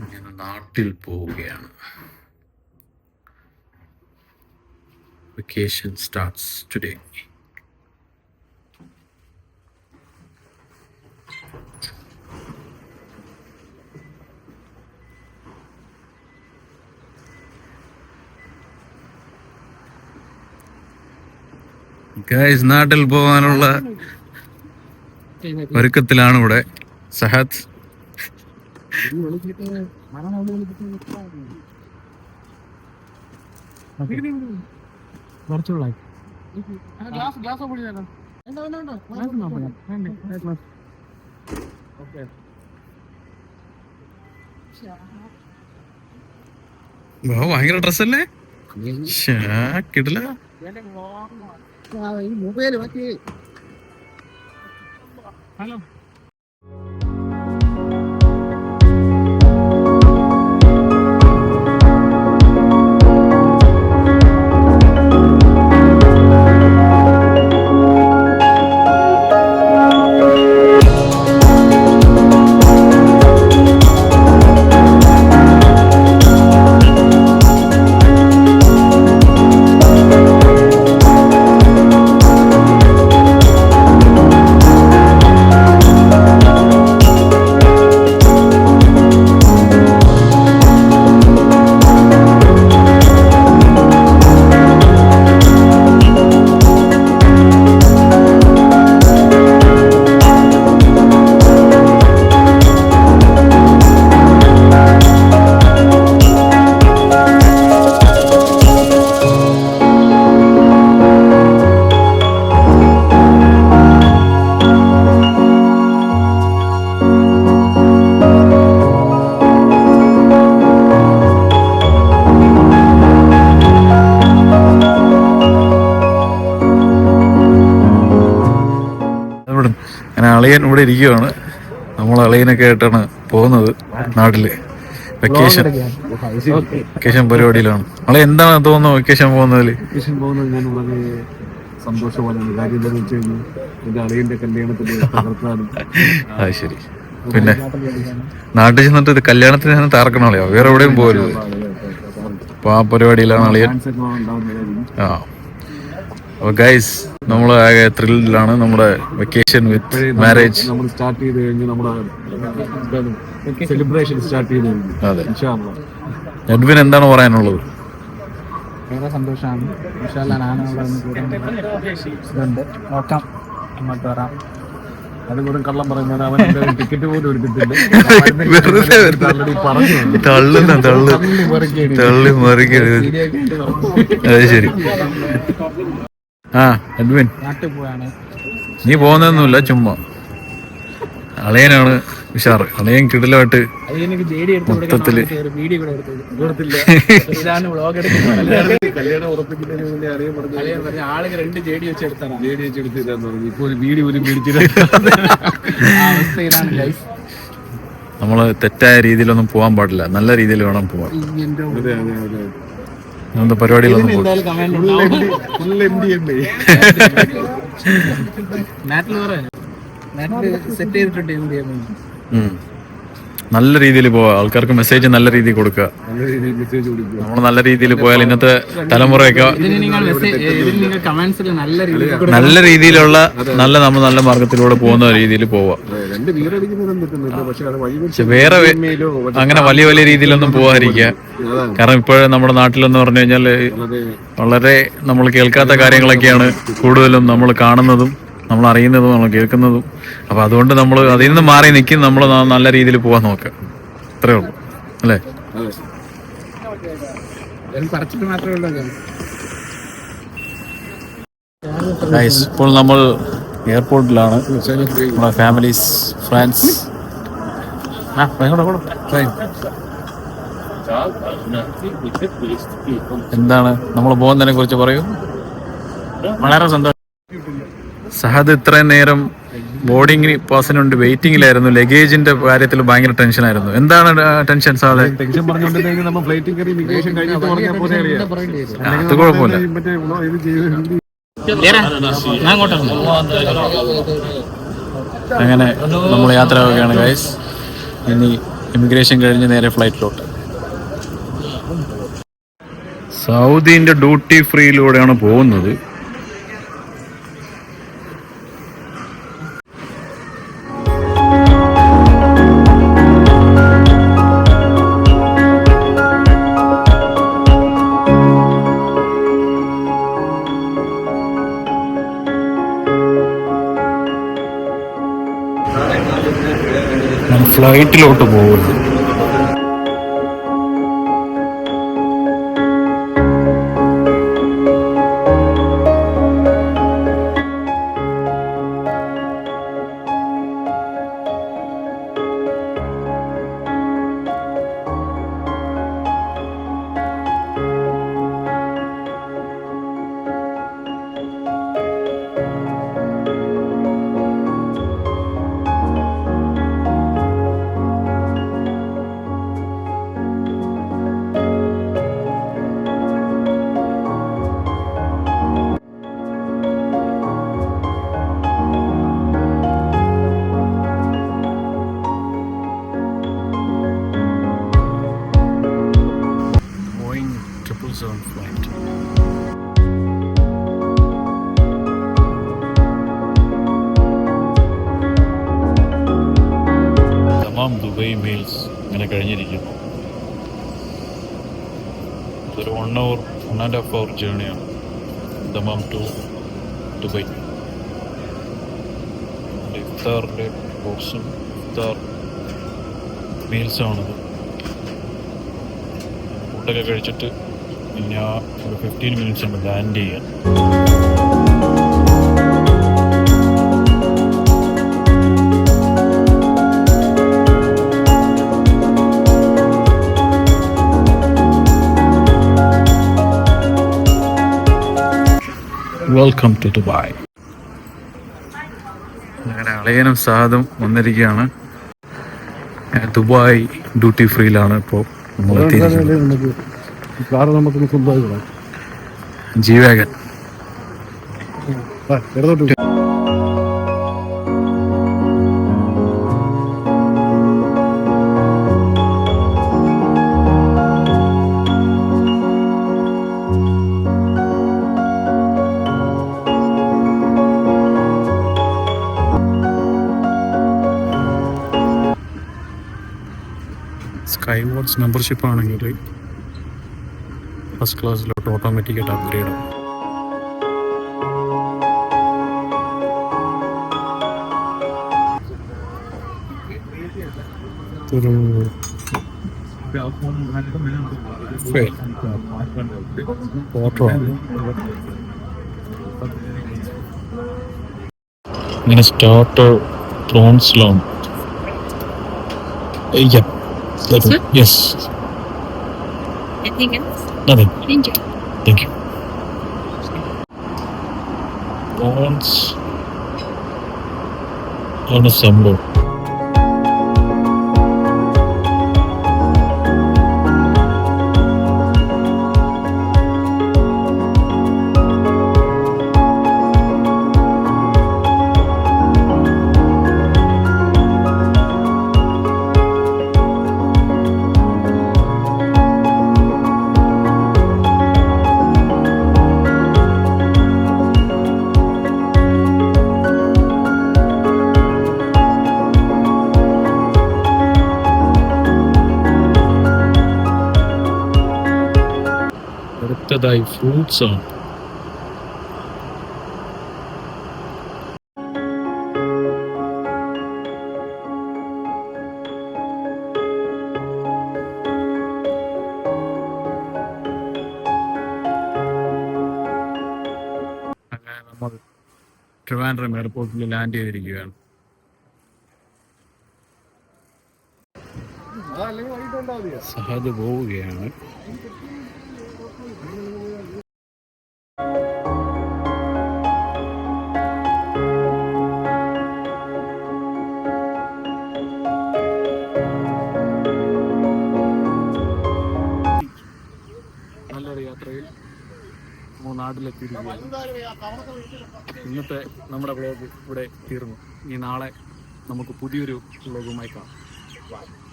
ഞാൻ നാട്ടിൽ പോവുകയാണ്. വെക്കേഷൻ സ്റ്റാർട്ട്സ് ടുഡേ ഗൈസ് നാട്ടിൽ പോകാനുള്ള ഒരുക്കത്തിലാണ് ഇവിടെ. സഹദ് ഭയങ്കര ഡ്രസ്സല്ലേ കിടില. മൊബൈൽ മറ്റേ ഹലോ. അളിയൻ ഇവിടെ ഇരിക്കുവാണ്. നമ്മൾ അളിയനൊക്കെ ആയിട്ടാണ് പോകുന്നത് നാട്ടിൽ. വെക്കേഷൻ വെക്കേഷൻ പരിപാടിയിലാണ്. അളി എന്താണ് തോന്നുന്നത് വെക്കേഷൻ പോകുന്നതിൽ വെക്കേഷൻ പോകുന്നത് ഞാൻ വളരെ സന്തോഷമാണ് കാര്യം എന്താണെന്ന് വെച്ച് കഴിഞ്ഞാൽ എന്റെ അളിയന്റെ കല്യാണത്തിന് തകർക്കാനും അത് ശരി. പിന്നെ നാട്ടിൽ ചെന്നിട്ട് ഇത് കല്യാണത്തിന് ഞാൻ തകർക്കണം അളിയോ? വേറെ എവിടെയും പോകരുത് അപ്പൊ ആ പരിപാടിയിലാണ് അളിയൻ. ആ. ഗൈസ് നമ്മൾ ആകെ ത്രില്ലിലാണ് നമ്മുടെ വെക്കേഷൻ വിത്ത് മാരേജ് നമ്മൾ സ്റ്റാർട്ട് ചെയ്ത് കഴിഞ്ഞ് നമ്മുടെ സെലിബ്രേഷൻ സ്റ്റാർട്ട് ചെയ്ത് കഴിഞ്ഞു. അതെ. എഡ്വിൻ എന്താണ് പറയാനുള്ളത്? വളരെ സന്തോഷമാണ്. ഇതുണ്ട്. നോക്കാം. അങ്ങോട്ട് വരാം. കള്ളം പറയുന്നത് അവൻ ടിക്കറ്റ് പോലും എടുത്തിട്ടില്ല. വെറുതെ വെറുതെ. Already പറഞ്ഞു. തള്ളുന്ന തള്ളു. തള്ളി. മറിക്കരുത്. അത് ശരി. ആ നാട്ടിൽ നീ പോകുന്നൊന്നുമില്ല ചുമ്മാ. അളയനാണ് ഉഷാറ്. അളയൻ കിടലായിട്ട് മൊത്തത്തിൽ. നമ്മൾ തെറ്റായ രീതിയിലൊന്നും പോകാൻ പാടില്ല. നല്ല രീതിയിൽ വേണം പോകാൻ അങ്ങനത്തെ പരിപാടിയിലൊന്നും എം ഡി നാട്ടിൽ സെറ്റ് ചെയ്തിട്ടുണ്ട് എന്ത് ചെയ്യുന്നു ഉം. നല്ല രീതിയിൽ പോവാ. ആൾക്കാർക്ക് മെസ്സേജ് നല്ല രീതിയിൽ കൊടുക്കുക. നമ്മൾ നല്ല രീതിയിൽ പോയാൽ ഇന്നത്തെ തലമുറയൊക്കെ ഇതിന് നിങ്ങൾ മെസ്സേജ് ഇതിന് നിങ്ങൾ കമന്റ്സിൽ നല്ല രീതിയിലുള്ള നല്ല നമ്മൾ നല്ല മാർഗത്തിലൂടെ പോകുന്ന രീതിയിൽ പോവാ. വേറെ അങ്ങനെ വലിയ വലിയ രീതിയിലൊന്നും പോവാതിരിക്കുക. കാരണം ഇപ്പോഴും നമ്മുടെ നാട്ടിലെന്ന് പറഞ്ഞു കഴിഞ്ഞാൽ വളരെ നമ്മൾ കേൾക്കാത്ത കാര്യങ്ങളൊക്കെയാണ് കൂടുതലും നമ്മൾ കാണുന്നതും. നമ്മൾ അറിയുന്നതും നമ്മൾ കേൾക്കുന്നതും. അപ്പൊ അതുകൊണ്ട് നമ്മൾ അതിൽ നിന്ന് മാറി നിൽക്കും. നമ്മൾ നല്ല രീതിയിൽ പോവാൻ നോക്കുക അത്രേ ഉള്ളൂ. അല്ലേ? ഇപ്പോൾ നമ്മൾ എയർപോർട്ടിലാണ് നമ്മുടെ ഫാമിലീസ് ഫ്രണ്ട്സ് എന്താണ്? നമ്മൾ പോകുന്നതിനെ കുറിച്ച് പറയൂ. വളരെ സന്തോഷം. സഹദ് ഇത്രയും നേരം ബോർഡിംഗ് പേഴ്സണുണ്ട് വെയിറ്റിംഗിലായിരുന്നു ലഗേജിന്റെ കാര്യത്തിൽ ഭയങ്കര ടെൻഷനായിരുന്നു. എന്താണ് ടെൻഷൻ സാധെ അത് കുഴപ്പമില്ല. അങ്ങനെ നമ്മൾ യാത്ര ആവുകയാണ് ഗൈസ് ഇനി ഇമിഗ്രേഷൻ കഴിഞ്ഞ് നേരെ ഫ്ലൈറ്റിലോട്ട്. സൗദിന്റെ ഡ്യൂട്ടി ഫ്രീയിലൂടെയാണ് പോകുന്നത്. ഫ്ലൈറ്റിലോട്ട് പോകുന്നത് 777 flight. തമാം ദുബൈ മെയിൽസ് ഇങ്ങനെ കഴിഞ്ഞിരിക്കുന്നു. ഒരു one hour one and half hour ജേണിയാണ് Dammam to Dubai ഇഫ്താറിന്റെ ബോക്സും ഇഫ്താർ മീൽസാണത് ഫുഡൊക്കെ കഴിച്ചിട്ട് പിന്നെ ഒരു ഫിഫ്റ്റീൻ മിനിറ്റ്സ് ഉണ്ട് ലാൻഡ് ചെയ്യാൻ വെൽക്കം ടു ദുബായ് അങ്ങനെ അളയനും സാദും വന്നിരിക്കുകയാണ്. ദുബായ് ഡ്യൂട്ടി ഫ്രീയിലാണ് ഇപ്പോൾ നമ്മൾ എത്തിയിരിക്കുന്നത് കാറ് നമുക്കൊന്ന് സ്വന്തമായി വിടാം. ജി വാഗൻ ആ, സ്കൈ വാട്സ് മെമ്പർഷിപ്പ് ആണെങ്കിൽ ഫസ്റ്റ് ക്ലാസ്സിലോട്ട് ഓട്ടോമാറ്റിക്കായിട്ട് അപ്ഗ്രേഡ് ആവും ഇങ്ങനെ സ്റ്റാർട്ടർ പ്രോൺസിലാണ് Sir? Yes Anything else? Nothing. Thank you. Thank you. Once. On a Sambo. അടുത്തതായി ഫ്രൂട്ട്സ് ആണ് അങ്ങനെ നമ്മൾ ട്രിവാൻഡ്രം എയർപോർട്ടിൽ ലാൻഡ് ചെയ്തിരിക്കുകയാണ് സഹജ് പോവുകയാണ് ഇന്നത്തെ നമ്മുടെ വ്ളോഗ് ഇവിടെ തീർന്നു. ഇനി നാളെ നമുക്ക് പുതിയൊരു വ്ളോഗുമായി കാണാം.